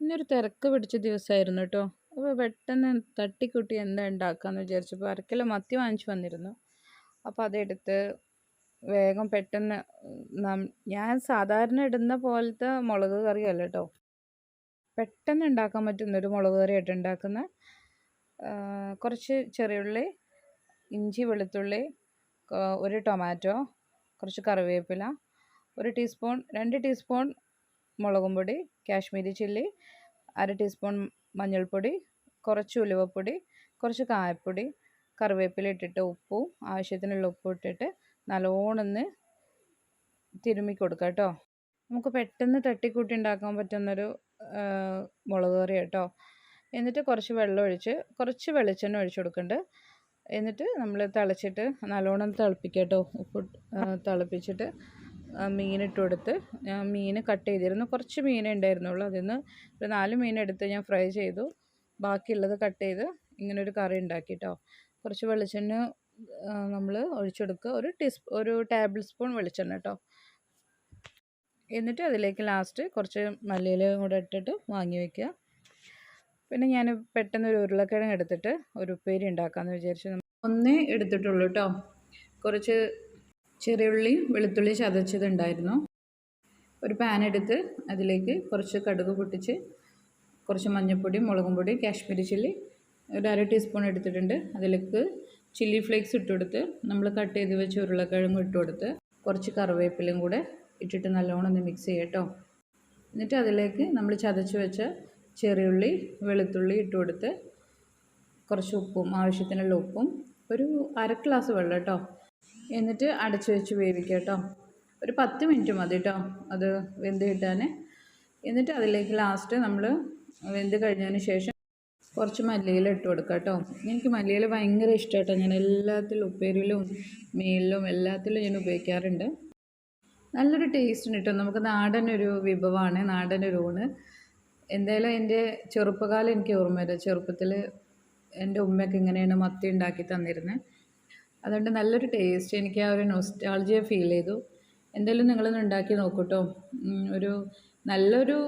ഇന്നൊരു തിരക്ക് പിടിച്ച ദിവസമായിരുന്നു കേട്ടോ അപ്പോൾ പെട്ടെന്ന് തട്ടിക്കുട്ടി എന്താ ഉണ്ടാക്കാമെന്ന് വിചാരിച്ചപ്പോൾ അരക്കിലോ മത്തി വാങ്ങിച്ചു വന്നിരുന്നു. അപ്പോൾ അതെടുത്ത് വേഗം പെട്ടെന്ന് ഞാൻ സാധാരണ ഇടുന്ന പോലത്തെ മുളക് കറിയല്ല കേട്ടോ പെട്ടെന്ന് ഉണ്ടാക്കാൻ പറ്റുന്നൊരു മുളക് കറിയായിട്ട് ഉണ്ടാക്കുന്ന കുറച്ച് ചെറിയുള്ളി ഇഞ്ചി വെളുത്തുള്ളി ഒരു ടൊമാറ്റോ കുറച്ച് കറിവേപ്പില ഒരു ടീസ്പൂൺ രണ്ട് ടീസ്പൂൺ മുളകും പൊടി കാശ്മീരി ചില്ലി അര ടീസ്പൂൺ മഞ്ഞൾപ്പൊടി കുറച്ച് ഉലുവപ്പൊടി കുറച്ച് കായപ്പൊടി കറിവേപ്പില ഇട്ടിട്ട് ഉപ്പും ആവശ്യത്തിനുള്ള ഉപ്പും ഇട്ടിട്ട് നല്ലോണമെന്ന് തിരുമ്മി കൊടുക്കുക കേട്ടോ. നമുക്ക് പെട്ടെന്ന് തട്ടിക്കൂട്ടി ഉണ്ടാക്കാൻ പറ്റുന്നൊരു മുളക് കറി കേട്ടോ. എന്നിട്ട് കുറച്ച് വെള്ളം ഒഴിച്ച് കുറച്ച് വെളിച്ചെണ്ണ ഒഴിച്ചു കൊടുക്കുന്നുണ്ട് എന്നിട്ട് നമ്മൾ തിളച്ചിട്ട് നല്ലോണം തിളപ്പിക്കുക കേട്ടോ. ഉപ്പ് തിളപ്പിച്ചിട്ട് മീനിട്ട് കൊടുത്ത് ഞാൻ മീൻ കട്ട് ചെയ്തിരുന്നു. കുറച്ച് മീനേ ഉണ്ടായിരുന്നുള്ളൂ. അതിൽ നിന്ന് ഒരു നാല് മീൻ എടുത്ത് ഞാൻ ഫ്രൈ ചെയ്തു. ബാക്കിയുള്ളത് കട്ട് ചെയ്ത് ഇങ്ങനെ ഒരു കറി ഉണ്ടാക്കി കേട്ടോ കുറച്ച് വെളിച്ചെണ്ണ നമ്മൾ ഒഴിച്ചെടുക്കുക. ഒരു ടീസ്പൂ ഒരു ടേബിൾ സ്പൂൺ വെളിച്ചെണ്ണ കേട്ടോ. എന്നിട്ട് അതിലേക്ക് ലാസ്റ്റ് കുറച്ച് മല്ലിയില കൂടെ ഇട്ടിട്ട് വാങ്ങി വയ്ക്കുക പിന്നെ ഞാൻ പെട്ടെന്ന് ഒരു ഉരുളക്കിഴങ്ങ് എടുത്തിട്ട് ഒരു ഉപ്പേരി ഉണ്ടാക്കാമെന്ന് വിചാരിച്ചു. ഒന്നേ എടുത്തിട്ടുള്ളൂ കേട്ടോ. കുറച്ച് ചെറിയുള്ളി വെളുത്തുള്ളി ചതച്ചതുണ്ടായിരുന്നു. ഒരു പാൻ എടുത്ത് അതിലേക്ക് കുറച്ച് കടുക് പൊട്ടിച്ച് കുറച്ച് മഞ്ഞൾപ്പൊടി മുളകും പൊടി കാശ്മീരി ചില്ലി ഒരു അര ടീസ്പൂൺ എടുത്തിട്ടുണ്ട്. അതിലേക്ക് ചില്ലി ഫ്ലേക്സ് ഇട്ട് കൊടുത്ത് നമ്മൾ കട്ട് ചെയ്ത് വെച്ച് ഉരുളക്കിഴങ്ങ് ഇട്ട് കൊടുത്ത് കുറച്ച് കറിവേപ്പിലയും കൂടെ ഇട്ടിട്ട് നല്ലോണം ഒന്ന് മിക്സ് ചെയ്യട്ടോ എന്നിട്ട് അതിലേക്ക് നമ്മൾ ചതച്ച് വെച്ച ചെറിയുള്ളി വെളുത്തുള്ളി ഇട്ട് കൊടുത്ത് കുറച്ച് ഉപ്പും ആവശ്യത്തിനുള്ള ഉപ്പും ഒരു അര ഗ്ലാസ് വെള്ളം കേട്ടോ എന്നിട്ട് അടച്ചു വെച്ച് വേവിക്കുക കേട്ടോ. ഒരു പത്ത് മിനിറ്റ് മതി കേട്ടോ അത് വെന്ത് കിട്ടാൻ. എന്നിട്ട് അതിലേക്ക് ലാസ്റ്റ് നമ്മൾ വെന്ത് കഴിഞ്ഞതിന് ശേഷം കുറച്ച് മല്ലിയില ഇട്ട് കൊടുക്കുക കേട്ടോ. എനിക്ക് മല്ലിയില ഭയങ്കര ഇഷ്ടം കേട്ടോ. ഞാൻ എല്ലാത്തിലും ഉപ്പേരിയിലും മീനിലും എല്ലാത്തിലും ഞാൻ ഉപയോഗിക്കാറുണ്ട്. നല്ലൊരു ടേസ്റ്റ് കിട്ടും കേട്ടോ. നമുക്ക് നാടൻ ഒരു വിഭവമാണ് നാടൻ ഒരു ഊണ്. എന്തായാലും എന്റെ ചെറുപ്പകാലം എനിക്ക് ഓർമ്മ വരാം. ചെറുപ്പത്തിൽ എന്റെ ഉമ്മയൊക്കെ ഇങ്ങനെയാണ് മത്തി ഉണ്ടാക്കി തന്നിരുന്നത് അതുകൊണ്ട് നല്ലൊരു ടേസ്റ്റ് എനിക്ക് ആ ഒരു നൊസ്റ്റാൾജിയ ഫീൽ ചെയ്തു. എന്തായാലും നിങ്ങളൊന്ന് ഉണ്ടാക്കി നോക്കൂട്ടോ. ഒരു നല്ലൊരു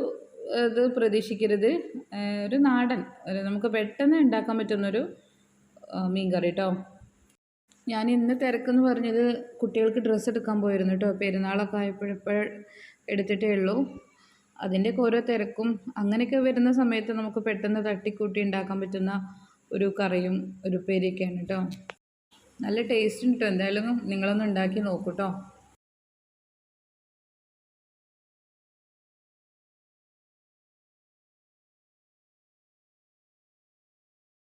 ഇത് പ്രതീക്ഷിക്കരുത്. ഒരു നാടൻ ഒരു നമുക്ക് പെട്ടെന്ന് ഉണ്ടാക്കാൻ പറ്റുന്നൊരു മീൻ കറി കേട്ടോ ഞാൻ ഇന്ന് തിരക്കെന്ന് പറഞ്ഞത് കുട്ടികൾക്ക് ഡ്രസ്സ് എടുക്കാൻ പോയിരുന്നു കേട്ടോ പെരുന്നാളൊക്കെ ആയപ്പോഴിപ്പോൾ എടുത്തിട്ടേ ഉള്ളൂ. അതിന്റെയൊക്കെ ഓരോ തിരക്കും. അങ്ങനെയൊക്കെ വരുന്ന സമയത്ത് നമുക്ക് പെട്ടെന്ന് തട്ടിക്കൂട്ടി ഉണ്ടാക്കാൻ പറ്റുന്ന ഒരു കറിയും ഒരു ഉപ്പേരിയൊക്കെയാണ് കേട്ടോ നല്ല ടേസ്റ്റ് ഉണ്ട് കേട്ടോ. എന്തായാലും നിങ്ങളൊന്ന് ഉണ്ടാക്കി നോക്കൂ കേട്ടോ